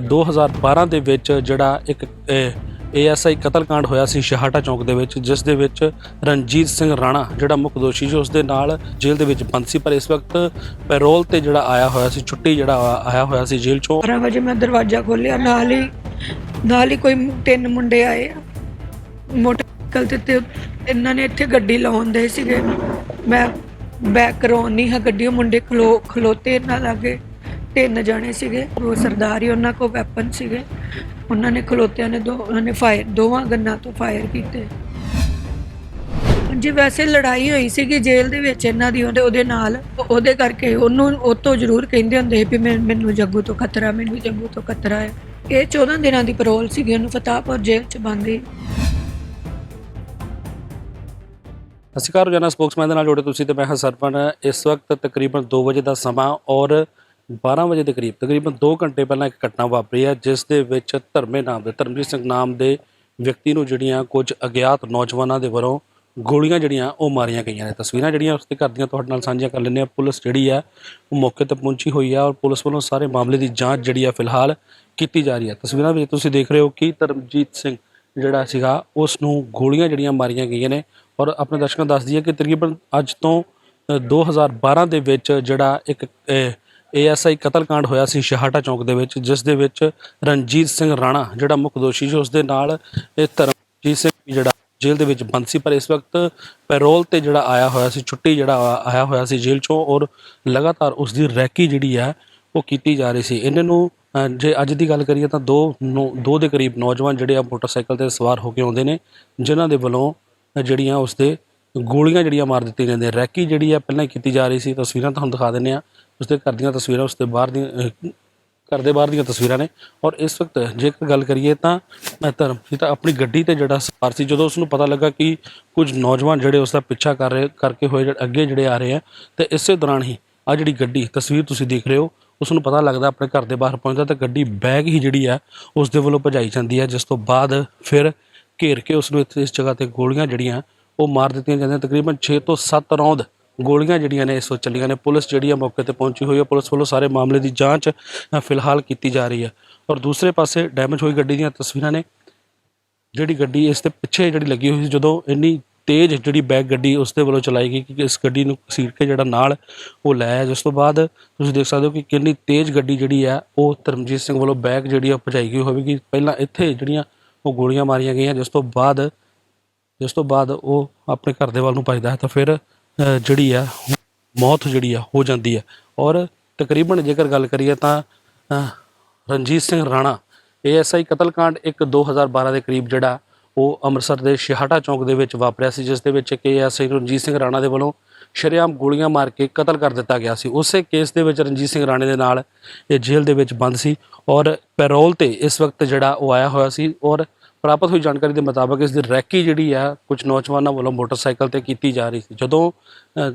2012 ਦੇ ਵਿੱਚ ਜਿਹੜਾ ਇੱਕ ਏਐਸਆਈ ਕਤਲकांड ਹੋਇਆ ਸੀ ਸ਼ਹਾਟਾ ਚੌਂਕ ਦੇ ਵਿੱਚ, ਜਿਸ ਦੇ ਵਿੱਚ ਰਣਜੀਤ ਸਿੰਘ ਰਾਣਾ, ਜਿਹੜਾ ਮੁੱਖ ਦੋਸ਼ੀ ਸੀ ਉਸ ਦੇ ਨਾਲ ਜੇਲ੍ਹ ਦੇ ਵਿੱਚ ਬੰਦ ਸੀ। ਪਰ ਇਸ ਵਕਤ ਪੈਰੋਲ ਤੇ ਜਿਹੜਾ ਆਇਆ ਹੋਇਆ ਸੀ, ਛੁੱਟੀ ਜਿਹੜਾ ਆਇਆ ਹੋਇਆ ਸੀ ਜੇਲ੍ਹ ਚੋਂ। 12 ਵਜੇ ਮੈਂ ਦਰਵਾਜ਼ਾ ਖੋਲ੍ਹਿਆ, ਨਾਲ ਹੀ ਨਾਲ ਹੀ ਕੋਈ ਤਿੰਨ ਮੁੰਡੇ ਆਏ। ਮੋਟਰਸਾਈਕਲ ਤੇ ਤੇ ਇਹਨਾਂ ਨੇ ਇੱਥੇ ਗੱਡੀ ਲਾਉਣ ਦੇ ਸੀਗੇ। ਮੈਂ ਬੈਕ ਕਰਾਉਣ ਨਹੀਂ ਗੱਡੀ ਮੁੰਡੇ ਖਲੋ, ਖਲੋਤੇ ਇਹਨਾਂ ਲਾਗੇ। ਤਿੰਨ ਜਣੇ ਸੀਗੇ। ਉਹ ਸਰਦਾਰੀ ਉਹਨਾਂ ਕੋਲ ਵੈਪਨ ਸੀਗੇ। ਉਹਨਾਂ ਨੇ ਖਲੋਤਿਆਂ ਨੇ ਦੋ, ਉਹਨਾਂ ਨੇ ਫਾਇਰ ਦੋਵਾਂ ਗੰਨਾਂ ਤੋਂ ਫਾਇਰ ਕੀਤੇ। ਜੀ ਵੈਸੇ ਲੜਾਈ ਹੋਈ ਸੀਗੀ ਜੇਲ੍ਹ ਦੇ ਵਿੱਚ ਇਹਨਾਂ ਦੀ, ਉਹਦੇ ਉਹਦੇ ਨਾਲ। ਉਹਦੇ ਕਰਕੇ ਉਹਨੂੰ, ਉਹ ਤੋਂ ਜ਼ਰੂਰ ਕਹਿੰਦੇ ਹੁੰਦੇ ਵੀ ਮੈਨੂੰ ਜੱਗੂ ਤੋਂ ਖਤਰਾ, ਮੈਨੂੰ ਜੱਗੂ ਤੋਂ ਖਤਰਾ ਹੈ। ਇਹ 14 ਦਿਨਾਂ ਦੀ ਪੈਰੋਲ ਸੀਗੀ, ਉਹਨੂੰ ਫਤਾਹਪੁਰ ਜੇਲ੍ਹ ਚ ਬੰਦੀ ਅਸੀਂ ਕਾਰ ਰੋਜ਼ਾਨਾ ਸਪੋਕਸਮੈਨ ਦੇ ਨਾਲ ਜੁੜੇ ਤੁਸੀਂ ਤੇ ਮੈਂ ਹਾਂ ਸਰਪਨ ਇਸ ਵਕਤ ਤਕਰੀਬਨ 2 ਵਜੇ ਦਾ ਸਮਾਂ ਔਰ 12 ਵਜੇ ਦੇ ਕਰੀਬ ਤਕਰੀਬਨ 2 ਘੰਟੇ ਪਹਿਲਾਂ ਇੱਕ ਘਟਨਾ ਵਾਪਰੀ ਹੈ ਜਿਸ ਦੇ ਵਿੱਚ ਧਰਮੇ ਨਾਮ ਦੇ ਧਰਮਜੀਤ ਸਿੰਘ ਨਾਮ ਦੇ ਵਿਅਕਤੀ ਨੂੰ ਜਿਹੜੀਆਂ ਕੁਝ ਅਗਿਆਤ ਨੌਜਵਾਨਾਂ ਦੇ ਵੱਲੋਂ ਗੋਲੀਆਂ ਜਿਹੜੀਆਂ ਉਹ ਮਾਰੀਆਂ ਗਈਆਂ ਨੇ। ਤਸਵੀਰਾਂ ਜਿਹੜੀਆਂ ਉਸ ਦੇ ਘਰ ਦੀਆਂ ਤੁਹਾਡੇ ਨਾਲ ਸਾਂਝੀਆਂ ਕਰ ਲੈਂਦੇ ਆ ਪੁਲਿਸ ਜਿਹੜੀ ਆ ਉਹ ਮੌਕੇ ਤੇ ਪਹੁੰਚੀ ਹੋਈ ਆ ਔਰ ਪੁਲਿਸ ਵੱਲੋਂ ਸਾਰੇ ਮਾਮਲੇ ਦੀ ਜਾਂਚ ਜਿਹੜੀ ਆ ਫਿਲਹਾਲ ਕੀਤੀ ਜਾ ਰਹੀ ਹੈ। ਤਸਵੀਰਾਂ ਵਿੱਚ ਤੁਸੀਂ ਦੇਖ ਰਹੇ ਹੋ ਕਿ ਧਰਮਜੀਤ ਸਿੰਘ ਜਿਹੜਾ ਸੀਗਾ ਉਸ ਨੂੰ ਗੋਲੀਆਂ ਜਿਹੜੀਆਂ ਮਾਰੀਆਂ ਗਈਆਂ ਨੇ ਔਰ ਆਪਣੇ ਦਰਸ਼ਕਾਂ ਨੂੰ ਦੱਸ ਦਈਏ ਕਿ ਤਕਰੀਬਨ ਅੱਜ ਤੋਂ ਅ, 2012 ਦੇ ਵਿੱਚ ਜਿਹੜਾ ਇੱਕ ਏਐਸਆਈ ਕਤਲकांड ਹੋਇਆ ਸੀ ਸ਼ਹਾਟਾ ਚੌਂਕ ਦੇ ਵਿੱਚ, ਜਿਸ ਦੇ ਵਿੱਚ ਰਣਜੀਤ ਸਿੰਘ ਰਾਣਾ, ਜਿਹੜਾ ਮੁੱਖ ਦੋਸ਼ੀ ਸੀ ਉਸ ਦੇ ਨਾਲ ਇਹ ਧਰਮਜੀਤ ਸਿੰਘ ਜਿਹੜਾ ਜੇਲ੍ਹ ਦੇ ਵਿੱਚ ਬੰਦ ਸੀ। ਪਰ ਇਸ ਵਕਤ ਪੈਰੋਲ ਤੇ ਜਿਹੜਾ ਆਇਆ ਹੋਇਆ ਸੀ, ਛੁੱਟੀ ਜਿਹੜਾ ਆ- ਆਇਆ ਹੋਇਆ ਸੀ ਜੇਲ੍ਹ ਚੋਂ ਔਰ ਲਗਾਤਾਰ ਉਸ ਦੀ ਰੈਕੀ ਜਿਹੜੀ ਹੈ, ਉਹ ਕੀਤੀ ਜਾ ਰਹੀ ਸੀ। ਇਹਨਾਂ ਨੂੰ ਜੇ ਅੱਜ ਦੀ ਗੱਲ ਕਰੀਏ ਤਾਂ ਦੋ ਨੌ- ਦੋ ਦੇ ਕਰੀਬ ਨੌਜਵਾਨ ਜਿਹੜੇ ਆ ਮੋਟਰਸਾਈਕਲ ਤੇ ਸਵਾਰ ਹੋ ਕੇ ਆਉਂਦੇ ਨੇ, ਜਿਨ੍ਹਾਂ ਦੇ ਵੱਲੋਂ ਜਿਹੜੀਆਂ ਉਸ ਦੇ ਗੋਲੀਆਂ ਜਿਹੜੀਆਂ ਮਾਰ ਦਿੱਤੀਆਂ ਜਾਂਦੀਆਂ, ਰੈਕੀ ਜਿਹੜੀ ਆ ਪਹਿਲਾਂ ਹੀ ਕੀਤੀ ਜਾ ਰਹੀ ਸੀ, ਤਸਵੀਰਾਂ ਤੁਹਾਨੂੰ ਦਿਖਾ ਦਿੰਨੇ ਆ ਉਸਦੇ ਘਰ ਦੀਆਂ ਤਸਵੀਰਾਂ, ਉਸਦੇ ਬਾਹਰ ਦੀਆਂ ਘਰ ਦੇ ਬਾਹਰ ਦੀਆਂ ਤਸਵੀਰਾਂ ਨੇ। ਔਰ ਇਸ ਵਕਤ ਜੇਕਰ ਗੱਲ ਕਰੀਏ ਤਾਂ ਧਰਮ ਜੀ ਤਾਂ ਆਪਣੀ ਗੱਡੀ ਤੇ ਜਿਹੜਾ ਸਵਾਰ ਸੀ, ਜਦੋਂ ਉਸ ਨੂੰ ਪਤਾ ਲੱਗਾ ਕਿ ਕੁਝ ਨੌਜਵਾਨ ਜਿਹੜੇ ਉਸ ਦਾ ਪਿੱਛਾ ਕਰ ਰਹੇ, ਕਰਕੇ ਹੋਏ ਜਿਹੜੇ ਅੱਗੇ ਜਿਹੜੇ ਆ ਰਹੇ ਆ, ਤੇ ਇਸੇ ਦੌਰਾਨ ਹੀ ਆ ਜਿਹੜੀ ਗੱਡੀ, ਤਸਵੀਰ ਤੁਸੀਂ ਦੇਖ ਰਹੇ ਹੋ ਉਸ ਨੂੰ ਪਤਾ ਲੱਗਦਾ ਆਪਣੇ ਘਰ ਦੇ ਬਾਹਰ ਪਹੁੰਚਦਾ ਤਾਂ ਗੱਡੀ ਬੈਗ ਹੀ ਜਿਹੜੀ ਆ ਉਸ ਦੇ ਵੱਲੋਂ ਭਜਾਈ ਜਾਂਦੀ ਹੈ ਜਿਸ ਤੋਂ ਬਾਅਦ ਫਿਰ ਘੇਰ ਕੇ ਉਸ ਨੂੰ ਇੱਥੇ ਇਸ ਜਗ੍ਹਾ ਤੇ ਗੋਲੀਆਂ ਜਿਹੜੀਆਂ ਉਹ ਮਾਰ ਦਿੱਤੀਆਂ ਜਾਂਦੀਆਂ ਤਕਰੀਬਨ 6 ਤੋਂ 7 ਰੌਂਦ ਗੋਲੀਆਂ ਜਿਹੜੀਆਂ ਨੇ ਇਸ ਵਕਤ ਚੱਲੀਆਂ ਨੇ। ਪੁਲਿਸ ਜਿਹੜੀ ਆ ਮੌਕੇ ਤੇ ਪਹੁੰਚੀ ਹੋਈ ਹੈ ਪੁਲਿਸ ਵੱਲੋਂ ਸਾਰੇ ਮਾਮਲੇ ਦੀ ਜਾਂਚ ਫਿਲਹਾਲ ਕੀਤੀ ਜਾ ਰਹੀ ਹੈ ਔਰ ਦੂਸਰੇ ਪਾਸੇ ਡੈਮੇਜ ਹੋਈ ਗੱਡੀ ਦੀਆਂ ਤਸਵੀਰਾਂ ਨੇ। ਜਿਹੜੀ ਗੱਡੀ ਇਸ ਦੇ ਪਿੱਛੇ ਜਿਹੜੀ ਲੱਗੀ ਹੋਈ ਸੀ, ਜਦੋਂ ਇੰਨੀ ਤੇਜ਼ ਜਿਹੜੀ ਬੈਕ ਗੱਡੀ ਉਸ ਦੇ ਵੱਲੋਂ ਚਲਾਈ ਗਈ ਕਿ ਇਸ ਗੱਡੀ ਨੂੰ ਘਸੀਟ ਕੇ ਜਿਹੜਾ ਨਾਲ ਉਹ ਲੈ ਆਇਆ। ਜਿਸ ਤੋਂ ਬਾਅਦ ਤੁਸੀਂ ਦੇਖ ਸਕਦੇ ਹੋ ਕਿ ਕਿੰਨੀ ਤੇਜ਼ ਗੱਡੀ ਜਿਹੜੀ ਆ, ਉਹ ਧਰਮਜੀਤ ਸਿੰਘ ਵੱਲੋਂ ਬੈਕ ਜਿਹੜੀ ਆ ਉਹ ਭਜਾਈ ਗਈ ਹੋਵੇਗੀ। ਪਹਿਲਾਂ ਇੱਥੇ ਜਿਹੜੀਆਂ ਉਹ ਗੋਲੀਆਂ ਮਾਰੀਆਂ ਗਈਆਂ। ਜਿਸ ਤੋਂ ਬਾਅਦ ਜਿਸ ਤੋਂ ਬਾਅਦ ਉਹ ਆਪਣੇ ਘਰ ਦੇ ਵੱਲ ਨੂੰ ਭੱਜਦਾ ਹੈ ਤਾਂ ਫਿਰ ਜਿਹੜੀ ਆ, ਮੌਤ ਜਿਹੜੀ ਆ, ਹੋ ਜਾਂਦੀ ਹੈ ਔਰ ਤਕਰੀਬਨ ਜੇਕਰ ਗੱਲ ਕਰੀਏ ਤਾਂ ਰਣਜੀਤ ਸਿੰਘ ਰਾਣਾ ਏਐਸਆਈ ਕਤਲकांड ਇੱਕ 2012 ਦੇ ਕਰੀਬ ਜਿਹੜਾ, ਉਹ ਅੰਮ੍ਰਿਤਸਰ ਦੇ ਸ਼ਿਹਾਟਾ ਚੌਂਕ ਦੇ ਵਿੱਚ ਵਾਪਰਿਆ ਸੀ, ਜਿਸ ਦੇ ਵਿੱਚ ਇੱਕ ਏਐਸਆਈ ਰਣਜੀਤ ਸਿੰਘ ਰਾਣਾ ਦੇ ਵੱਲੋਂ ਸ਼ਰੇਆਮ ਗੋਲੀਆਂ ਮਾਰ ਕੇ ਕਤਲ ਕਰ ਦਿੱਤਾ ਗਿਆ ਸੀ। ਉਸੇ ਕੇਸ ਦੇ ਵਿੱਚ ਰਣਜੀਤ ਸਿੰਘ ਰਾਣੇ ਦੇ ਨਾਲ ਇਹ ਜੇਲ੍ਹ ਦੇ ਵਿੱਚ ਬੰਦ ਸੀ ਔਰ ਪੈਰੋਲ ਤੇ ਇਸ ਵਕਤ ਜਿਹੜਾ ਉਹ ਆਇਆ ਹੋਇਆ ਸੀ ਔਰ ਪ੍ਰਾਪਤ ਹੋਈ ਜਾਣਕਾਰੀ ਦੇ ਮੁਤਾਬਕ ਇਸ ਦੀ ਰੈਕੀ ਜਿਹੜੀ ਆ, ਕੁਝ ਨੌਜਵਾਨਾਂ ਵੱਲੋਂ ਮੋਟਰਸਾਈਕਲ ਤੇ ਕੀਤੀ ਜਾ ਰਹੀ ਸੀ। ਜਦੋਂ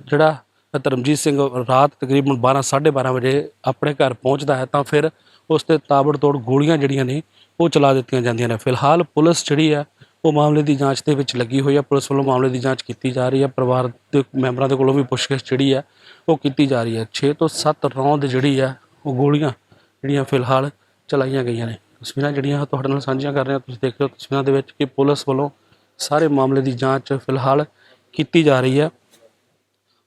ਜਿਹੜਾ ਧਰਮਜੀਤ ਸਿੰਘ ਰਾਤ ਤਕਰੀਬਨ 12 12:30 ਵਜੇ ਆਪਣੇ ਘਰ ਪਹੁੰਚਦਾ ਹੈ, ਤਾਂ ਫਿਰ ਉਸ ਤੇ ਤਾਬੜਤੋੜ ਗੋਲੀਆਂ ਜਿਹੜੀਆਂ ਨੇ, ਉਹ ਚਲਾ ਦਿੱਤੀਆਂ ਜਾਂਦੀਆਂ ਨੇ। ਫਿਲਹਾਲ ਪੁਲਿਸ ਜਿਹੜੀ ਆ, ਉਹ ਮਾਮਲੇ ਦੀ ਜਾਂਚ ਦੇ ਵਿੱਚ ਲੱਗੀ ਹੋਈ ਹੈ ਪੁਲਿਸ ਵੱਲੋਂ ਮਾਮਲੇ ਦੀ ਜਾਂਚ ਕੀਤੀ ਜਾ ਰਹੀ ਹੈ ਪਰਿਵਾਰ ਦੇ ਮੈਂਬਰਾਂ ਦੇ ਕੋਲੋਂ ਵੀ ਪੁੱਛਗਿੱਛ ਜਿਹੜੀ ਆ, ਉਹ ਕੀਤੀ ਜਾ ਰਹੀ ਹੈ 6 ਤੋਂ 7 ਰੌਂਦ ਜਿਹੜੀ ਆ, ਉਹ ਗੋਲੀਆਂ ਜਿਹੜੀਆਂ ਫਿਲਹਾਲ ਚਲਾਈਆਂ ਗਈਆਂ ਨੇ। ਤਸਵੀਰਾਂ ਜਿਹੜੀਆਂ ਤੁਹਾਡੇ ਨਾਲ ਸਾਂਝੀਆਂ ਕਰ ਰਹੇ ਤੁਸੀਂ ਦੇਖ ਰਹੇ ਹੋ ਤਸਵੀਰਾਂ ਦੇ ਵਿੱਚ ਕਿ ਪੁਲਿਸ ਵੱਲੋਂ ਸਾਰੇ ਮਾਮਲੇ ਦੀ ਜਾਂਚ ਫਿਲਹਾਲ ਕੀਤੀ ਜਾ ਰਹੀ ਹੈ।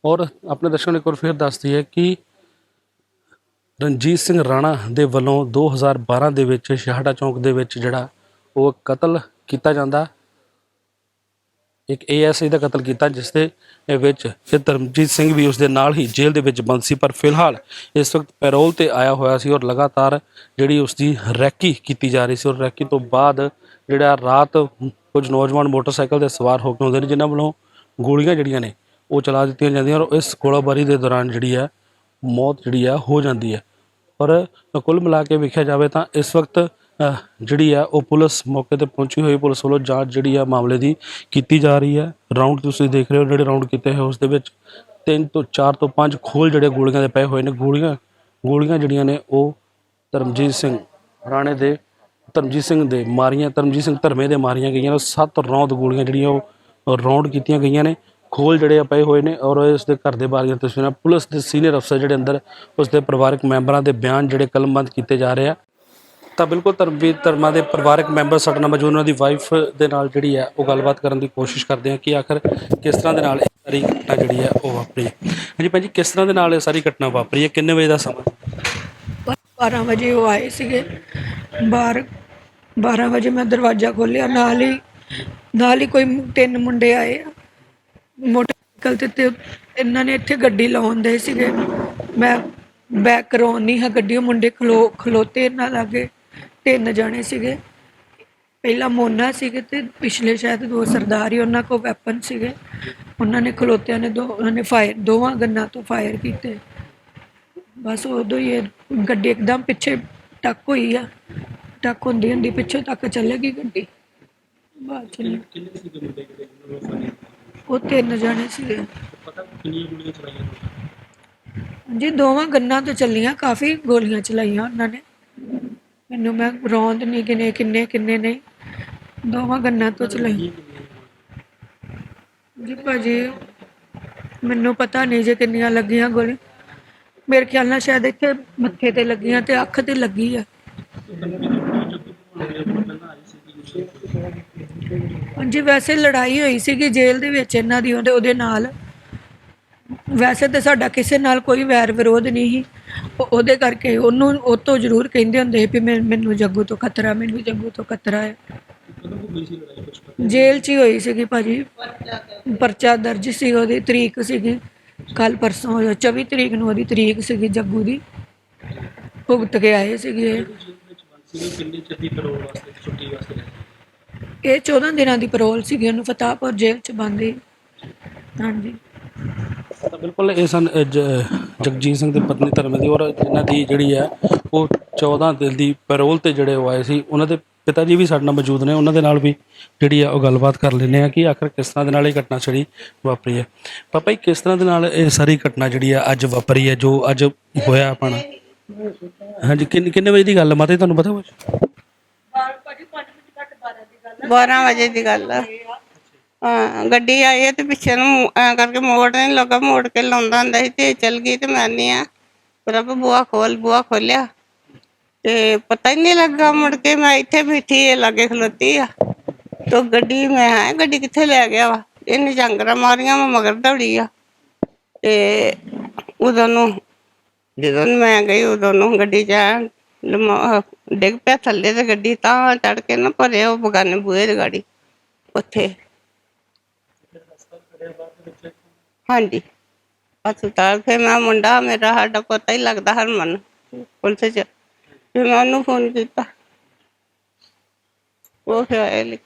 ਔਰ ਆਪਣੇ ਦਰਸ਼ਕਾਂ ਨੂੰ ਇੱਕ ਵਾਰ ਫਿਰ ਦੱਸਦੀ ਹੈ ਕਿ ਰਣਜੀਤ ਸਿੰਘ ਰਾਣਾ ਦੇ ਵੱਲੋਂ 2012 ਦੇ ਵਿੱਚ ਸ਼ਹਾੜਾ ਚੌਂਕ ਦੇ ਵਿੱਚ ਜਿਹੜਾ ਉਹ ਕਤਲ ਕੀਤਾ ਜਾਂਦਾ। ਇੱਕ ਏਐਸਆਈ ਦਾ ਕਤਲ ਕੀਤਾ, ਜਿਸ ਦੇ ਵਿੱਚ ਫਿਰ ਧਰਮਜੀਤ ਸਿੰਘ ਵੀ ਉਸ ਦੇ ਨਾਲ ਹੀ ਜੇਲ੍ਹ ਦੇ ਵਿੱਚ ਬੰਦ ਸੀ। ਪਰ ਫਿਲਹਾਲ ਇਸ ਵਕਤ ਪੈਰੋਲ ਤੇ ਆਇਆ ਹੋਇਆ ਸੀ ਔਰ ਲਗਾਤਾਰ ਜਿਹੜੀ ਉਸ ਦੀ ਰੈਕੀ ਕੀਤੀ ਜਾ ਰਹੀ ਸੀ ਔਰ ਰੈਕੀ ਤੋਂ ਬਾਅਦ ਜਿਹੜਾ ਰਾਤ ਕੁਝ ਨੌਜਵਾਨ ਮੋਟਰਸਾਈਕਲ ਤੇ ਸਵਾਰ ਹੋ ਕੇ ਆਉਂਦੇ ਨੇ, ਜਿਨ੍ਹਾਂ ਵੱਲੋਂ ਗੋਲੀਆਂ ਜਿਹੜੀਆਂ ਨੇ ਉਹ ਚਲਾ ਦਿੱਤੀਆਂ ਜਾਂਦੀਆਂ ਔਰ ਇਸ ਗੋਲਾਬਾਰੀ ਦੇ ਦੌਰਾਨ ਜਿਹੜੀ ਹੈ ਮੌਤ ਜਿਹੜੀ ਆ ਹੋ ਜਾਂਦੀ ਹੈ। ਔਰ ਕੁੱਲ ਮਿਲਾ ਕੇ ਵੇਖਿਆ ਜਾਵੇ ਤਾਂ ਇਸ ਵਕਤ ਜਿਹੜੀ ਆ, ਉਹ ਪੁਲਿਸ ਮੌਕੇ ਤੇ ਪਹੁੰਚੀ ਹੋਈ, ਪੁਲਿਸ ਵੱਲੋਂ ਜਾਂਚ ਜਿਹੜੀ ਆ, ਮਾਮਲੇ ਦੀ ਕੀਤੀ ਜਾ ਰਹੀ ਹੈ ਰਾਉਂਡ ਤੁਸੀਂ ਦੇਖ ਰਹੇ ਹੋ, ਜਿਹੜੇ ਰਾਉਂਡ ਕੀਤੇ ਹੋਏ, ਉਸ ਦੇ ਵਿੱਚ ਤਿੰਨ ਤੋਂ ਚਾਰ ਤੋਂ ਪੰਜ ਖੋਲ ਜਿਹੜੇ ਗੋਲੀਆਂ ਦੇ ਪਏ ਹੋਏ ਨੇ। ਗੋਲੀਆਂ ਗੋਲੀਆਂ ਜਿਹੜੀਆਂ ਨੇ, ਉਹ ਧਰਮਜੀਤ ਸਿੰਘ ਰਾਣੇ ਦੇ, ਧਰਮਜੀਤ ਸਿੰਘ ਦੇ ਮਾਰੀਆਂ, ਧਰਮਜੀਤ ਸਿੰਘ ਧਰਮੇ ਦੇ ਮਾਰੀਆਂ ਗਈਆਂ ਨੇ। ਸੱਤ ਰੌਂਦ ਗੋਲੀਆਂ ਜਿਹੜੀਆਂ, ਉਹ ਰਾਉਂਡ ਕੀਤੀਆਂ ਗਈਆਂ ਨੇ। ਖੋਲ ਜਿਹੜੇ ਆ, ਪਏ ਹੋਏ ਨੇ ਔਰ ਇਸ ਦੇ ਘਰ ਦੇ ਬਾਹਰ ਦੀਆਂ ਤਸਵੀਰਾਂ। ਪੁਲਿਸ ਦੇ ਸੀਨੀਅਰ ਅਫਸਰ ਜਿਹੜੇ ਅੰਦਰ, ਉਸ ਦੇ ਪਰਿਵਾਰਕ ਮੈਂਬਰਾਂ ਦੇ ਬਿਆਨ ਜਿਹੜੇ ਕਲਮਬੰਦ ਕੀਤੇ ਜਾ ਰਹੇ ਆ। ਤਾਂ ਬਿਲਕੁਲ ਧਰਮਵੀਰ ਧਰਮਾਂ ਦੇ ਪਰਿਵਾਰਕ ਮੈਂਬਰ ਸਾਡੇ ਨਾਲ ਮੌਜੂਦ ਉਹਨਾਂ ਦੀ ਵਾਈਫ ਦੇ ਨਾਲ ਜਿਹੜੀ ਹੈ ਉਹ ਗੱਲਬਾਤ ਕਰਨ ਦੀ ਕੋਸ਼ਿਸ਼ ਕਰਦੇ ਆ ਕਿ ਆਖਰ ਕਿਸ ਤਰ੍ਹਾਂ ਦੇ ਨਾਲ ਇਹ ਸਾਰੀ ਘਟਨਾ ਜਿਹੜੀ ਹੈ ਉਹ ਵਾਪਰੀ। ਹਾਂਜੀ ਭਾਜੀ, ਕਿਸ ਤਰ੍ਹਾਂ ਦੇ ਨਾਲ ਇਹ ਸਾਰੀ ਘਟਨਾ ਵਾਪਰੀ ਹੈ? ਕਿੰਨੇ ਵਜੇ ਦਾ ਸਮਾਂ? 12 ਵਜੇ ਉਹ ਆਏ ਸੀਗੇ। ਬਾਹਰ 12 ਵਜੇ ਮੈਂ ਦਰਵਾਜ਼ਾ ਖੋਲ੍ਹਿਆ, ਨਾਲ ਹੀ ਨਾਲ ਹੀ ਕੋਈ ਤਿੰਨ ਮੁੰਡੇ ਆਏ। ਆ ਮੋਟਰਸਾਈਕਲ ਤੇ ਤੇ ਇਹਨਾਂ ਨੇ ਇੱਥੇ ਗੱਡੀ ਲਾਉਣ ਦੇ ਸੀਗੇ। ਮੈਂ ਬੈਕ ਕਰਾਉਣ ਨਹੀਂ ਹਾਂ, ਗੱਡੀ ਉਹ ਮੁੰਡੇ ਖਲੋ, ਖਲੋਤੇ ਇਹਨਾਂ ਲਾਗੇ। ਤਿੰਨ ਜਾਣੇ ਸੀਗੇ। ਪਹਿਲਾ ਮੋਨਾ ਸੀਗੇ ਤੇ ਪਿਛਲੇ ਸ਼ਾਇਦ ਦੋ ਸਰਦਾਰ ਹੀ ਉਹਨਾਂ ਕੋਲ ਵੈਪਨ ਸੀਗੇ। ਉਹਨਾਂ ਨੇ ਖਲੋਤਿਆਂ ਨੇ ਦੋ ਉਹਨਾਂ ਨੇ ਫਾਇਰ ਦੋਵਾਂ ਗੰਨਾਂ ਤੋਂ ਫਾਇਰ ਕੀਤੇ। ਬਸ ਉਦੋਂ ਹੀ ਇਹ ਗੱਡੀ ਇੱਕਦਮ ਪਿੱਛੇ ਟੱਕ ਹੋਈ ਆ। ਟੱਕ ਹੁੰਦੀ ਹੁੰਦੀ ਪਿੱਛੇ ਤੱਕ ਚੱਲੇਗੀ ਗੱਡੀ। ਬਾਅਦ ਚ। ਉਹ ਤਿੰਨ ਜਾਣੇ ਸੀਗੇ। ਜੀ ਦੋਵਾਂ ਗੰਨਾਂ ਤੋਂ ਚੱਲੀਆਂ ਕਾਫੀ ਗੋਲੀਆਂ ਚਲਾਈਆਂ ਉਹਨਾਂ ਨੇ। ਮੈਨੂੰ ਮੈਂ ਰੌਂਦ ਨਹੀਂ ਕਿਨੇ ਕਿੰਨੇ ਕਿੰਨੇ ਨਹੀਂ ਦੋਵਾਂ ਗੰਨਾਂ ਤੋਂ ਚਲਾਈ ਜੀ ਭਾਜੀ, ਮੈਨੂੰ ਪਤਾ ਨਹੀਂ ਜੇ ਕਿੰਨੀਆਂ ਲੱਗੀਆਂ ਗੋਲੀ। ਮੇਰੇ ਖਿਆਲ ਨਾਲ ਸ਼ਾਇਦ ਇੱਥੇ ਮੱਥੇ ਤੇ ਲੱਗੀਆਂ ਤੇ ਅੱਖ ਤੇ ਲੱਗੀ ਆ। ਹਾਂਜੀ, ਵੈਸੇ ਲੜਾਈ ਹੋਈ ਸੀਗੀ ਜੇਲ੍ਹ ਦੇ ਵਿੱਚ, ਇਹਨਾਂ ਦੀ ਉਹਦੇ ਉਹਦੇ ਨਾਲ। ਵੈਸੇ ਤਾਂ ਸਾਡਾ ਕਿਸੇ ਨਾਲ ਕੋਈ ਵੈਰ ਵਿਰੋਧ ਨਹੀਂ ਸੀ। ਉਹ- ਉਹਦੇ ਕਰਕੇ ਉਹਨੂੰ ਉਹ ਤੋਂ ਜ਼ਰੂਰ ਕਹਿੰਦੇ ਹੁੰਦੇ ਸੀ ਵੀ ਮੈਂ- ਮੈਨੂੰ ਜੱਗੂ ਤੋਂ ਖਤਰਾ ਮੈਨੂੰ ਜੱਗੂ ਤੋਂ ਖਤਰਾ ਹੈ। ਜੇਲ੍ਹ 'ਚ ਹੀ ਹੋਈ ਸੀਗੀ ਭਾਜੀ। ਪਰਚਾ ਦਰਜ ਸੀ ਉਹਦੀ ਤਰੀਕ ਸੀਗੀ। ਕੱਲ ਪਰਸੋਂ 24 ਤਰੀਕ ਨੂੰ ਉਹਦੀ ਤਰੀਕ ਸੀਗੀ ਜੱਗੂ ਦੀ। ਭੁਗਤ ਕੇ ਆਏ ਸੀਗੇ। ਇਹ। ਇਹ 14 ਦਿਨਾਂ ਦੀ ਪੈਰੋਲ ਸੀਗੀ ਉਹਨੂੰ ਫਤਾਹਪੁਰ ਜੇਲ੍ਹ 'ਚ ਬੰਦੀ ਹਾਂਜੀ। ਤਾਂ ਬਿਲਕੁਲ ਇਹ ਸਨ ਜ- ਜਗਜੀਤ ਸਿੰਘ ਦੀ ਪਤਨੀ ਧਰਮ ਔਰ ਇਹਨਾਂ ਦੀ ਜਿਹੜੀ ਹੈ, ਉਹ 14 ਦਿਨ ਦੀ ਪੈਰੋਲ ਤੇ ਜਿਹੜੇ ਉਹ ਆਏ ਸੀ, ਉਹਨਾਂ ਦੇ ਪਿਤਾ ਜੀ ਵੀ ਸਾਡੇ ਨਾਲ ਮੌਜੂਦ ਨੇ, ਉਹਨਾਂ ਦੇ ਨਾਲ ਵੀ ਜਿਹੜੀ ਆ ਉਹ ਗੱਲਬਾਤ ਕਰ ਲੈਂਦੇ ਆ ਕਿ ਆਖਰ ਕਿਸ ਤਰ੍ਹਾਂ ਦੇ ਨਾਲ ਇਹ ਘਟਨਾ ਛੜੀ ਵਾਪਰੀ ਹੈ। ਪਾਪਾ ਜੀ, ਕਿਸ ਤਰ੍ਹਾਂ ਦੇ ਨਾਲ ਇਹ ਸਾਰੀ ਘਟਨਾ ਜਿਹੜੀ ਆ ਅੱਜ ਵਾਪਰੀ ਹੈ, ਜੋ ਅੱਜ ਹੋਇਆ ਆਪਣਾ? ਹਾਂਜੀ, ਕਿੰਨੇ ਕਿੰਨੇ ਵਜੇ ਦੀ ਗੱਲ ਹੈ ਮਾਤਾ ਜੀ, ਤੁਹਾਨੂੰ ਪਤਾ ਕੁਛ? 12 ਵਜੇ ਦੀ ਗੱਲ ਆ। ਹਾਂ, ਗੱਡੀ ਆਈ ਹੈ ਤੇ ਪਿੱਛੇ ਨੂੰ ਐ ਕਰਕੇ ਮੋੜ ਨਹੀਂ ਲੱਗਾ, ਮੋੜ ਕੇ ਲਾਉਂਦਾ ਹੁੰਦਾ ਸੀ ਤੇ ਚਲ ਗਈ ਤੇ ਮੈਂ ਨਹੀਂ ਆ। ਪ੍ਰਭ ਬੂਆ ਖੋਲ ਬੂਆ ਖੋਲਿਆ ਤੇ ਪਤਾ ਹੀ ਨਹੀਂ ਲੱਗਾ ਮੁੜ ਕੇ, ਮੈਂ ਇੱਥੇ ਬੈਠੀ ਇਹ ਲਾਗੇ ਖਲੋਤੀ ਆ। ਤੋ ਗੱਡੀ ਮੈਂ ਹੈ ਗੱਡੀ ਕਿੱਥੇ ਲੈ ਗਿਆ ਵਾ? ਇਹਨੇ ਜੰਗਰਾ ਮਾਰੀਆਂ ਮੈਂ ਮਗਰ ਦੌੜੀ ਆ। ਤੇ ਉਦੋਂ ਨੂੰ, ਜਦੋਂ ਮੈਂ ਗਈ, ਉਦੋਂ ਨੂੰ ਗੱਡੀ ਚ ਐਨ ਲਮਾ- ਡਿੱਗ ਪਿਆ ਥੱਲੇ ਤੇ ਗੱਡੀ ਤਾਂ ਚੜ ਕੇ ਨਾ ਭਰੇ ਉਹ ਬਗਾਨੇ ਬੂਹੇ ਦੀ ਗਾੜੀ, ਉੱਥੇ। ਹਾਂਜੀ। ਹਸਪਤਾਲ ਫਿਰ ਮੈਂ ਮੁੰਡਾ, ਮੇਰਾ ਸਾਡਾ ਪਤਾ ਹੀ ਲੱਗਦਾ ਹਰਮਨ ਪੁਲਿਸ ਚ। ਫਿਰ ਮੈਂ ਉਹਨੂੰ ਫੋਨ ਕੀਤਾ। ਉਹ ਫਿਰ ਆਇਆ ਲੈ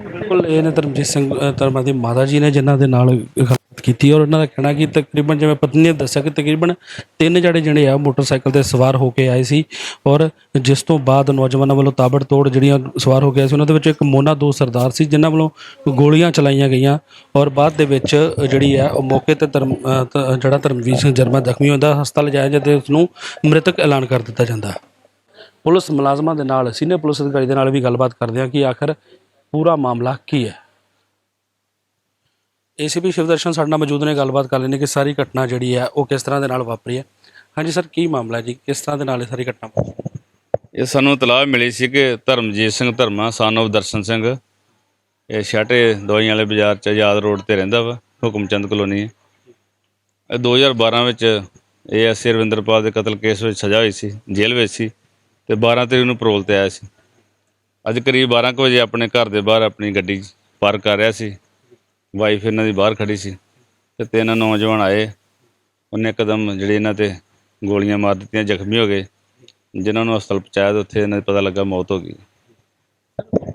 ਬਿਲਕੁਲ ਇਹ ਨੇ ਧਰਮਜੀਤ ਸਿੰਘ ਅ, ਧਰਮਾਂ ਦੀ ਮਾਤਾ ਜੀ ਨੇ ਜਿਨ੍ਹਾਂ ਦੇ ਨਾਲ ਗੱਲਬਾਤ ਕੀਤੀ ਔਰ ਉਹਨਾਂ ਦਾ ਕਹਿਣਾ ਕਿ ਤਕਰੀਬਨ ਜਿਵੇਂ ਪਤਨੀ ਨੇ ਦੱਸਿਆ ਕਿ ਤਕਰੀਬਨ ਤਿੰਨ ਜਣੇ ਜਿਹੜੇ ਆ ਮੋਟਰਸਾਈਕਲ ਤੇ ਸਵਾਰ ਹੋ ਕੇ ਆਏ ਸੀ ਔਰ ਜਿਸ ਤੋਂ ਬਾਅਦ ਨੌਜਵਾਨਾਂ ਵੱਲੋਂ ਤਾਬੜਤੋੜ ਜਿਹੜੀਆਂ ਸਵਾਰ ਹੋ ਕੇ ਸੀ ਉਹਨਾਂ ਦੇ ਵਿੱਚ ਇੱਕ ਮੋਨਾ ਦੋ ਸਰਦਾਰ ਸੀ ਜਿਨ੍ਹਾਂ ਵੱਲੋਂ ਗੋਲੀਆਂ ਚਲਾਈਆਂ ਗਈਆਂ ਔਰ ਬਾਅਦ ਦੇ ਵਿੱਚ ਜਿਹੜੀ ਆ ਉਹ ਮੌਕੇ ਤੇ ਧਰਮ ਜਿਹੜਾ ਧਰਮਵੀਰ ਸਿੰਘ ਜਰਮਾ ਜ਼ਖਮੀ ਹੁੰਦਾ ਹਸਪਤਾਲ ਜਾਇਆ ਜਾਂਦੇ ਉਸ ਨੂੰ ਮ੍ਰਿਤਕ ਐਲਾਨ ਕਰ ਦਿੱਤਾ ਜਾਂਦਾ। ਪੁਲਿਸ ਮੁਲਾਜ਼ਮਾਂ ਦੇ ਨਾਲ ਸੀਨੀਅਰ ਪੁਲਿਸ ਅਧਿਕਾਰੀ ਦੇ ਨਾਲ ਵੀ ਗੱਲਬਾਤ ਕਰਦੇ ਹਾਂ ਕਿ ਆਖਰ ਪੂਰਾ ਮਾਮਲਾ ਕੀ ਹੈ? ਏਸੀਪੀ ਸ਼ਿਵਦਰਸ਼ਨ ਸਾਡੇ ਨਾਲ ਮੌਜੂਦ ਨੇ, ਗੱਲਬਾਤ ਕਰ ਲੈਣੇ ਕਿ ਸਾਰੀ ਘਟਨਾ ਜਿਹੜੀ ਹੈ ਉਹ ਕਿਸ ਤਰ੍ਹਾਂ ਦੇ ਨਾਲ ਵਾਪਰੀ ਹੈ। ਹਾਂਜੀ ਸਰ, ਕੀ ਮਾਮਲਾ ਜੀ? ਕਿਸ ਤਰ੍ਹਾਂ ਦੇ ਨਾਲ ਇਹ ਸਾਰੀ ਘਟਨਾ ਵਾਪਰੀ? ਇਹ ਸਾਨੂੰ ਇਤਲਾਹ ਮਿਲੀ ਸੀ ਕਿ ਧਰਮਜੀਤ ਸਿੰਘ ਧਰਮਾ, son of ਦਰਸ਼ਨ ਸਿੰਘ, ਇਹ ਛਾਟੇ ਦਵਾਈਆਂ ਵਾਲੇ ਬਾਜ਼ਾਰ 'ਚ ਆਜ਼ਾਦ ਰੋਡ ਤੇ ਰਹਿੰਦਾ ਵਾ, ਹੁਕਮਚੰਦ ਕਲੋਨੀ ਹੈ ਇਹ 2012 ਵਿੱਚ ਇਹ ਐਸ ਰਵਿੰਦਰਪਾਲ ਦੇ ਕਤਲ ਕੇਸ ਵਿੱਚ ਸਜ਼ਾ ਹੋਈ ਸੀ, ਜੇਲ੍ਹ ਵਿੱਚ ਸੀ, ਤੇ 12 ਤਰੀਕ ਨੂੰ ਪਰੋਲ ਤੇ ਆਇਆ ਸੀ। ਅੱਜ ਕਰੀਬ 12 ਕੁ ਵਜੇ ਆਪਣੇ ਘਰ ਦੇ ਬਾਹਰ ਆਪਣੀ ਗੱਡੀ ਪਾਰਕ ਕਰ ਰਿਹਾ ਸੀ। ਵਾਈਫ ਇਹਨਾਂ ਦੀ ਬਾਹਰ ਖੜੀ ਸੀ ਤੇ ਤਿੰਨ ਨੌਜਵਾਨ ਆਏ। ਉਹਨੇ ਕਦਮ ਜਿਹੜੇ ਇਹਨਾਂ ਤੇ ਗੋਲੀਆਂ ਮਾਰ ਦਿੱਤੀਆਂ ਜ਼ਖਮੀ ਹੋ ਗਏ। ਜਿਨ੍ਹਾਂ ਨੂੰ ਹਸਪਤਾਲ ਪਹੁੰਚਾਇਆ ਤੇ ਉੱਥੇ ਇਹਨਾਂ ਨੂੰ ਪਤਾ ਲੱਗਾ ਮੌਤ ਹੋ ਗਈ।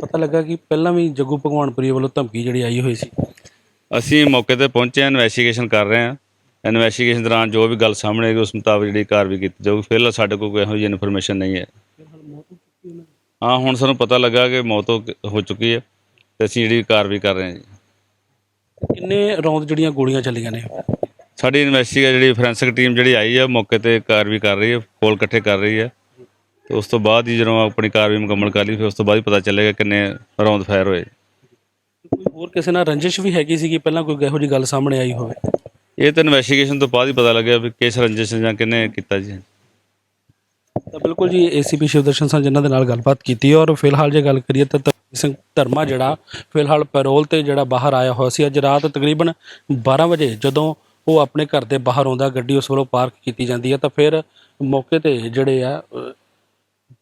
ਪਤਾ ਲੱਗਾ ਕਿ ਪਹਿਲਾਂ ਵੀ ਜੱਗੂ ਭਗਵਾਨਪੁਰੀ ਵੱਲੋਂ ਧਮਕੀ ਜਿਹੜੀ ਆਈ ਹੋਈ ਸੀ। ਅਸੀਂ ਮੌਕੇ ਤੇ ਪਹੁੰਚੇ ਹਾਂ ਇਨਵੈਸਟੀਗੇਸ਼ਨ ਕਰ ਰਹੇ ਹਾਂ। ਇਨਵੈਸਟੀਗੇਸ਼ਨ ਦੌਰਾਨ ਜੋ ਵੀ ਗੱਲ ਸਾਹਮਣੇ ਆਏਗੀ ਉਸ ਮੁਤਾਬਕ ਜਿਹੜੀ ਕਾਰਵਾਈ ਕੀਤੀ ਜਾਊਗੀ। ਫਿਲਹਾਲ ਸਾਡੇ ਕੋਲ ਕੋਈ ਇਹੋ ਜਿਹੀ ਇਨਫੋਰਮੇਸ਼ਨ ਨਹੀਂ ਹੈ। ਹਾਂ ਹੁਣ ਸਾਨੂੰ ਪਤਾ ਲੱਗਾ ਕਿ ਮੌਤ ਹੋ ਹੋ ਚੁੱਕੀ ਹੈ ਤੇ ਅਸੀਂ ਜਿਹੜੀ ਕਾਰਵਾਈ ਕਰ ਰਹੇ ਹਾਂ ਜੀ। ਕਿੰਨੇ ਰੌਂਦ ਜਿਹੜੀਆਂ ਗੋਲੀਆਂ ਚੱਲੀਆਂ ਨੇ? ਸਾਡੀ ਇਨਵੈਸਟੀਗੇਸ਼ਨ ਜਿਹੜੀ ਫੋਰੈਂਸਿਕ ਟੀਮ ਜਿਹੜੀ ਆਈ ਹੈ ਮੌਕੇ ਤੇ ਕਾਰਵਾਈ ਕਰ ਰਹੀ ਹੈ ਕੋਲ ਇਕੱਠੇ ਕਰ ਰਹੀ ਹੈ। ਤੇ ਉਸ ਤੋਂ ਬਾਅਦ ਹੀ ਜਦੋਂ ਆਪਣੀ ਕਾਰਵਾਈ ਮੁਕੰਮਲ ਕਰ ਲਈ ਫਿਰ ਉਸ ਤੋਂ ਬਾਅਦ ਹੀ ਪਤਾ ਚੱਲੇਗਾ ਕਿੰਨੇ ਰੌਂਦ ਫਾਇਰ ਹੋਏ। ਕੋਈ ਹੋਰ ਕਿਸੇ ਨਾਲ ਰੰਜਿਸ਼ ਵੀ ਹੈਗੀ ਸੀ ਕਿ ਪਹਿਲਾਂ ਕੋਈ ਇਹੋ ਜਿਹੀ ਗੱਲ ਸਾਹਮਣੇ ਆਈ ਹੋਵੇ। ਇਹ ਤਾਂ ਇਨਵੈਸਟੀਗੇਸ਼ਨ ਤੋਂ ਬਾਅਦ ਹੀ ਪਤਾ ਲੱਗਿਆ ਵੀ ਕਿਸ ਰੰਜਿਸ਼ ਜਾਂ ਕਿਹਨੇ ਕੀਤਾ ਜੀ। ਤਾਂ ਬਿਲਕੁਲ ਜੀ, ਏਸੀਪੀ ਸ਼ਿਵਦਰਸ਼ਨ ਸਿੰਘ ਜਿਨ੍ਹਾਂ ਦੇ ਨਾਲ ਗੱਲਬਾਤ ਕੀਤੀ ਔਰ ਫਿਲਹਾਲ ਜੇ ਗੱਲ ਕਰੀਏ ਤਾਂ ਤਰਨਜੀਤ ਸਿੰਘ ਧਰਮਾ ਜਿਹੜਾ, ਫਿਲਹਾਲ ਪੈਰੋਲ ਤੇ ਜਿਹੜਾ ਬਾਹਰ ਆਇਆ ਹੋਇਆ ਸੀ, ਅੱਜ ਰਾਤ ਤਕਰੀਬਨ 12 ਵਜੇ ਜਦੋਂ ਉਹ ਆਪਣੇ ਘਰ ਦੇ ਬਾਹਰ ਆਉਂਦਾ, ਗੱਡੀ ਉਸ ਵੱਲੋਂ ਪਾਰਕ ਕੀਤੀ ਜਾਂਦੀ ਹੈ, ਤਾਂ ਫਿਰ ਮੌਕੇ ਤੇ ਜਿਹੜੇ ਆ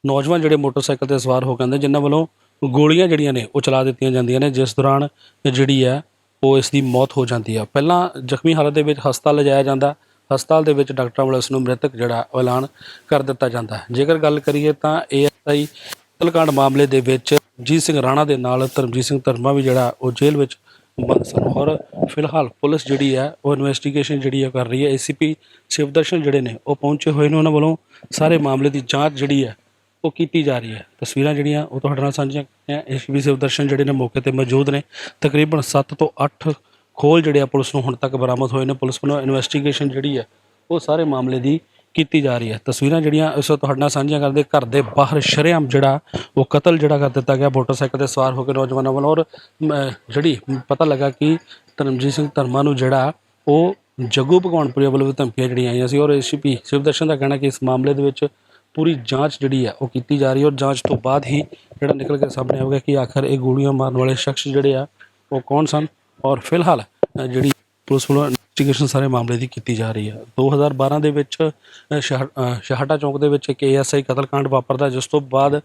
ਨੌਜਵਾਨ ਜਿਹੜੇ ਮੋਟਰਸਾਈਕਲ ਤੇ ਸਵਾਰ ਹੋ ਕੇ ਆਉਂਦੇ, ਜਿਨ੍ਹਾਂ ਵੱਲੋਂ ਗੋਲੀਆਂ ਜਿਹੜੀਆਂ ਨੇ ਉਹ ਚਲਾ ਦਿੱਤੀਆਂ ਜਾਂਦੀਆਂ ਨੇ, ਜਿਸ ਦੌਰਾਨ ਜਿਹੜੀ ਹੈ ਉਹ ਇਸ ਦੀ ਮੌਤ ਹੋ ਜਾਂਦੀ ਆ ਪਹਿਲਾਂ ਜ਼ਖਮੀ ਹਾਲਤ ਦੇ ਵਿੱਚ ਹਸਪਤਾਲ ਲਿਜਾਇਆ ਜਾਂਦਾ ਹਸਪਤਾਲ ਦੇ ਵਿੱਚ ਡਾਕਟਰਾਂ ਵੱਲੋਂ ਇਸ ਨੂੰ ਮ੍ਰਿਤਕ ਜਿਹੜਾ ਉਹ ਐਲਾਨ ਕਰ ਦਿੱਤਾ ਜਾਂਦਾ ਹੈ। ਜੇਕਰ ਗੱਲ ਕਰੀਏ ਤਾਂ ਏਐਸਆਈ ਕਤਲकांड ਮਾਮਲੇ ਦੇ ਵਿੱਚ ਜੀਤ ਸਿੰਘ ਰਾਣਾ ਦੇ ਨਾਲ ਧਰਮਜੀਤ ਸਿੰਘ ਧਰਮਾ ਵੀ ਜਿਹੜਾ ਉਹ ਜੇਲ੍ਹ ਵਿੱਚ ਬੰਦ ਸਨ ਔਰ ਫਿਲਹਾਲ ਪੁਲਿਸ ਜਿਹੜੀ ਹੈ ਉਹ ਇਨਵੈਸਟੀਗੇਸ਼ਨ ਜਿਹੜੀ ਹੈ ਕਰ ਰਹੀ ਹੈ। ਏਸੀਪੀ ਸ਼ਿਵਦਰਸ਼ਨ ਜਿਹੜੇ ਨੇ ਉਹ ਪਹੁੰਚੇ ਹੋਏ ਨੇ। ਉਹਨਾਂ ਵੱਲੋਂ ਸਾਰੇ ਮਾਮਲੇ ਦੀ ਜਾਂਚ ਜਿਹੜੀ ਹੈ ਉਹ ਕੀਤੀ ਜਾ ਰਹੀ ਹੈ। ਤਸਵੀਰਾਂ ਜਿਹੜੀਆਂ ਉਹ ਤੁਹਾਡੇ ਨਾਲ ਸਾਂਝੀਆਂ ਕੀਤੀਆਂ। ਏਸੀਪੀ ਸ਼ਿਵਦਰਸ਼ਨ ਜਿਹੜੇ ਨੇ ਮੌਕੇ ਤੇ ਮੌਜੂਦ ਨੇ। ਤਕਰੀਬਨ 7 ਤੋਂ 8 ਖੋਲ ਜਿਹੜੇ ਆ ਪੁਲਿਸ ਨੂੰ ਹੁਣ ਤੱਕ ਬਰਾਮਦ ਹੋਏ ਨੇ, ਪੁਲਿਸ ਵੱਲੋਂ ਇਨਵੈਸਟੀਗੇਸ਼ਨ ਜਿਹੜੀ ਹੈ ਉਹ ਸਾਰੇ ਮਾਮਲੇ ਦੀ ਕੀਤੀ ਜਾ ਰਹੀ ਹੈ ਤਸਵੀਰਾਂ ਜਿਹੜੀਆਂ ਇਸ ਵਕਤ ਤੁਹਾਡੇ ਨਾਲ ਸਾਂਝੀਆਂ ਕਰਦੇ, ਘਰ ਦੇ ਬਾਹਰ ਸ਼ਰੇਆਮ ਜਿਹੜਾ, ਉਹ ਕਤਲ ਜਿਹੜਾ ਕਰ ਦਿੱਤਾ ਗਿਆ, ਮੋਟਰਸਾਈਕਲ ਤੇ ਸਵਾਰ ਹੋ ਕੇ ਨੌਜਵਾਨਾਂ ਵੱਲੋਂ। ਔਰ ਜਿਹੜੀ ਪਤਾ ਲੱਗਾ ਕਿ ਧਰਮਜੀਤ ਸਿੰਘ ਧਰਮਾ ਨੂੰ ਜਿਹੜਾ, ਉਹ ਜੱਗੂ ਭਗਵਾਨਪੁਰੀ ਵੱਲੋਂ ਵੀ ਧਮਕੀਆਂ ਜਿਹੜੀਆਂ ਆਈਆਂ ਸੀ। ਔਰ ਏਸੀਪੀ ਸ਼ਿਵਦਰਸ਼ਨ ਦਾ ਕਹਿਣਾ ਕਿ ਇਸ ਮਾਮਲੇ ਦੇ ਵਿੱਚ ਪੂਰੀ ਜਾਂਚ ਜਿਹੜੀ ਹੈ ਉਹ ਕੀਤੀ ਜਾ ਰਹੀ ਹੈ। ਔਰ ਜਾਂਚ ਤੋਂ ਬਾਅਦ ਹੀ ਜਿਹੜਾ ਨਿਕਲ ਕੇ ਸਾਹਮਣੇ ਆਊਗਾ ਕਿ ਆਖਰ ਇਹ ਗੋਲੀਆਂ ਮਾਰਨ ਵਾਲੇ ਸ਼ਖਸ ਜਿਹੜੇ ਆ, ਉਹ ਕੌਣ ਸਨ? ਔਰ ਫਿਲਹਾਲ ਜਿਹੜੀ ਪੁਲਿਸ ਵੱਲੋਂ ਇਨਵੈਸਟੀਗੇਸ਼ਨ ਸਾਰੇ ਮਾਮਲੇ ਦੀ ਕੀਤੀ ਜਾ ਰਹੀ ਹੈ। 2012 ਦੇ ਵਿੱਚ ਅ, ਸ਼ਾਹ- ਅ, ਚੌਂਕ ਦੇ ਵਿੱਚ ਇੱਕ ਏਐਸਆਈ ਕਤਲकांड ਵਾਪਰਦਾ ਜਿਸ ਤੋਂ ਬਾਅਦ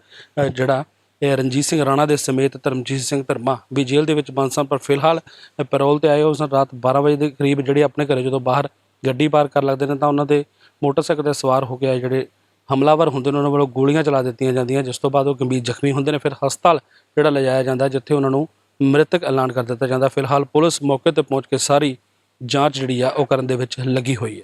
ਜਿਹੜਾ ਇਹ ਰਣਜੀਤ ਸਿੰਘ ਰਾਣਾ ਦੇ ਸਮੇਤ ਧਰਮਜੀਤ ਸਿੰਘ ਧਰਮਾ ਵੀ ਜੇਲ੍ਹ ਦੇ ਵਿੱਚ ਬੰਦ ਸਨ। ਪਰ ਫਿਲਹਾਲ ਪੈਰੋਲ ਤੇ ਆਏ ਉਸ ਦਿਨ ਰਾਤ 12 ਵਜੇ ਦੇ ਕਰੀਬ ਜਿਹੜੇ ਆਪਣੇ ਘਰੇ ਜਦੋਂ ਬਾਹਰ ਗੱਡੀ ਪਾਰ ਕਰ ਲੱਗਦੇ ਨੇ ਤਾਂ ਉਹਨਾਂ ਦੇ ਮੋਟਰਸਾਈਕਲ ਤੇ ਸਵਾਰ ਹੋ ਕੇ ਆਏ ਜਿਹੜੇ ਹਮਲਾਵਰ ਹੁੰਦੇ ਨੇ ਉਹਨਾਂ ਵੱਲੋਂ ਗੋਲੀਆਂ ਚਲਾ ਦਿੱਤੀਆਂ ਜਾਂਦੀਆਂ ਜਿਸ ਤੋਂ ਬਾਅਦ ਉਹ ਗੰਭੀਰ ਜ਼ਖਮੀ ਹੁੰਦੇ ਨੇ। ਫਿਰ ਹਸਪਤਾਲ ਜਿਹੜਾ ਲਿਜਾਇਆ ਜਾਂਦਾ ਜਿੱਥੇ ਉਹਨਾਂ ਨੂੰ ਮ੍ਰਿਤਕ ਐਲਾਨ ਕਰ ਦਿੱਤਾ ਜਾਂਦਾ। ਫਿਲਹਾਲ ਪੁਲਿਸ ਮੌਕੇ ਤੇ ਪਹੁੰਚ ਕੇ ਸਾਰੀ ਜਾਂਚ ਜਿਹੜੀ ਆ ਉਹ ਕਰਨ ਦੇ ਵਿੱਚ ਲੱਗੀ ਹੋਈ ਹੈ।